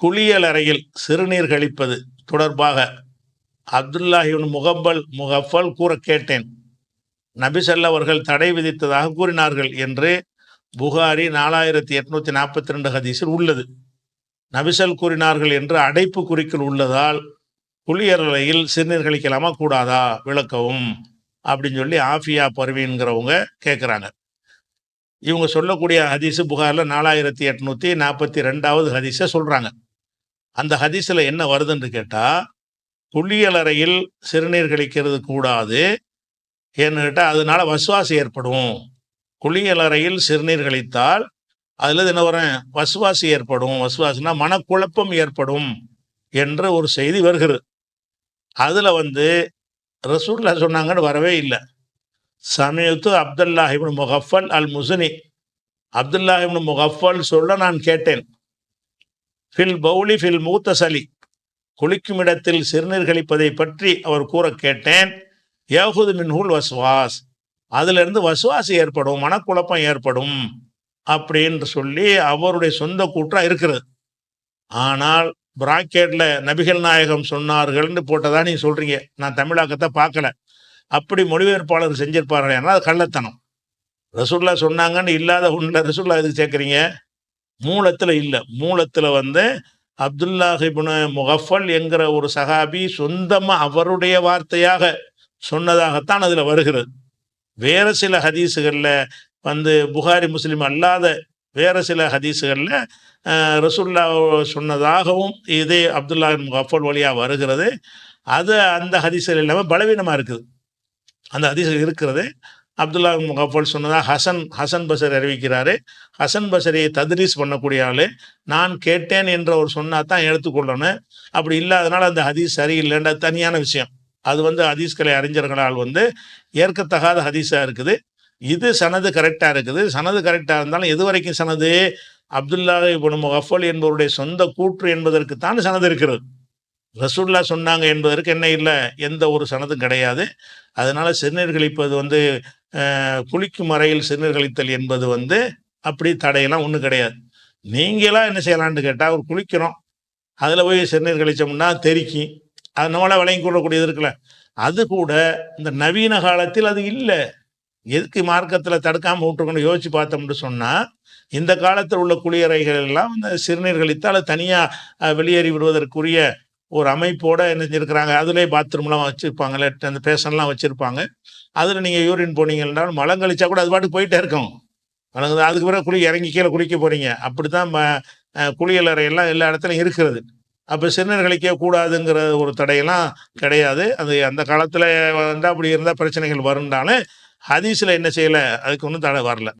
குளியலறையில் சிறுநீர் கழிப்பது தொடர்பாக அப்துல்லாஹிபின் முகப்பல் முகஃபல் கூற கேட்டேன். நபிசல்ல அவர்கள் தடை விதித்ததாக கூறினார்கள் என்று புகாரி நாலாயிரத்தி எட்நூத்தி நாற்பத்தி ரெண்டு ஹதீஸில் உள்ளது. நபிசல் கூறினார்கள் என்று அடைப்பு குறிக்கல் உள்ளதால் குளியலறையில் சிறுநீர் கழிக்கலாமா கூடாதா? விளக்கவும் அப்படின்னு சொல்லி ஆஃபியா பருவிங்கிறவங்க கேட்குறாங்க இவங்க சொல்லக்கூடிய ஹதீஸு புகாரில் நாலாயிரத்தி எட்நூற்றி நாற்பத்தி ரெண்டாவது ஹதீஸை சொல்கிறாங்க அந்த ஹதீஸில் என்ன வருதுன்னு கேட்டால் குளியலறையில் சிறுநீர் கழிக்கிறது கூடாது ஏன்னு கேட்டால் அதனால வசுவாசி ஏற்படும். குளியலறையில் சிறுநீர் கழித்தால் அதில் என்ன வரேன் வசுவாசி ஏற்படும். வசுவாசினா மனக்குழப்பம் ஏற்படும் என்ற ஒரு செய்தி வருகிறது. அதில் வந்து ரசூல்லா சொன்னாங்கன்னு வரவே இல்லை. சமயத்து அப்துல்லாஹிபின் முகஃபல் அல் முசனி அப்துல்லாஹிபின் முகஃபல் சொல்ல நான் கேட்டேன். ஃபில் பவுலி ஃபில் மூத்தசலி குளிக்கும் இடத்தில் சிறுநீர் கழிப்பதை பற்றி அவர் கூற கேட்டேன். ஏகுது மின்ஹுல் வசுவாஸ் அதிலிருந்து வசுவாசி ஏற்படும் மனக்குழப்பம் ஏற்படும் அப்படின்னு சொல்லி அவருடைய சொந்த கூற்றாக இருக்கிறது. ஆனால் பிராக்கெட்டில் நபிகள் நாயகம் சொன்னார்கள்னு போட்டதா நீங்கள் சொல்கிறீங்க நான் தமிழாக்கத்தை பார்க்கல. அப்படி மொழிபெயர்ப்பாளர் செஞ்சிருப்பார்கள் ஏன்னா அது கள்ளத்தனம். ரசுல்லா சொன்னாங்கன்னு இல்லாத ஒன்றில் ரசுல்லா எதுக்கு சேர்க்குறீங்க? மூலத்தில் இல்லை. மூலத்தில் வந்து அப்துல்லாஹிபுன முகஃபல் என்கிற ஒரு சஹாபி சொந்தமாக அவருடைய வார்த்தையாக சொன்னதாகத்தான் அதில் வருகிறது. வேறு சில ஹதீஸுகளில் வந்து புகாரி முஸ்லீம் அல்லாத வேறு சில ஹதீஸுகளில் ரசுல்லா சொன்னதாகவும் இதே அப்துல்லா முகஃபல் வழியாக வருகிறது. அது அந்த ஹதீஸுகள் இல்லாமல் பலவீனமாக இருக்குது. அந்த ஹதீஸில் இருக்கிறது. அப்துல்லா முகஃபல் சொன்னதாக ஹசன் ஹசன் பசர் அறிவிக்கிறாரு. ஹசன் பசரியை தத்ரீஸ் பண்ணக்கூடிய ஆள். நான் கேட்டேன் என்ற ஒரு சொன்னா தான் எடுத்துக்கொள்ளணும் அப்படி இல்லாதனால அந்த ஹதீஸ் சரியில்லைன்ற தனியான விஷயம். அது வந்து ஹதீஸ்களை அறிஞர்களால் வந்து ஏற்கத்தகாத ஹதீஸாக இருக்குது. இது சனது கரெக்டாக இருக்குது. சனது கரெக்டாக இருந்தாலும் எது வரைக்கும் சனது? அப்துல்லா இப்போ முகஃபல் என்பவருடைய சொந்த கூற்று என்பதற்கு தான் சனது இருக்கிறது. ரசூல்லா சொன்னாங்க என்பதற்கு என்ன இல்லை? எந்த ஒரு சனதும் கிடையாது. அதனால் சிறுநீர் கழிப்பது வந்து குளிக்கும் அறையில் சிறுநீர் கழித்தல் என்பது வந்து அப்படி தடையெல்லாம் ஒன்றும் கிடையாது. நீங்களாம் என்ன செய்யலான்னு கேட்டால் ஒரு குளிக்கிறோம். அதில் போய் சிறுநீர் கழிச்சோம்னா தெறிக்கி அது நம்மளால் விளங்கி கொள்ளக்கூடியது இருக்குல்ல. அது கூட இந்த நவீன காலத்தில் அது இல்லை. எதுக்கு மார்க்கத்தில் தடுக்காமல் விட்டுருக்கணும்? யோசிச்சு பார்த்தோம்னு சொன்னால் இந்த காலத்தில் உள்ள குளியறைகள் எல்லாம் இந்த சிறுநீர் கழித்தால் தனியாக வெளியேறி விடுவதற்குரிய ஒரு அமைப்போட என்ன செஞ்சிருக்கிறாங்க? அதுலேயே பாத்ரூம்லாம் வச்சுருப்பாங்க அந்த பேஷன்லாம் வச்சுருப்பாங்க. அதில் நீங்கள் யூரின் போனீங்கன்னா மலம் கழிச்சா கூட அது பாட்டுக்கு போயிட்டே இருக்கும். அதுக்கு பிறகு குளி இறங்கி கீழே குளிக்க போகிறீங்க அப்படி தான் குளியலறையெல்லாம் எல்லா இடத்துலையும் இருக்கிறது. அப்போ சிறுநீர் கழிக்க கூடாதுங்கிற ஒரு தடையெல்லாம் கிடையாது. அது அந்த காலத்தில் வந்தால் அப்படி இருந்தால் பிரச்சனைகள் வரும்னாலும் ஹதீஸில் என்ன செய்யலை? அதுக்கு ஒன்றும் தடை வரல.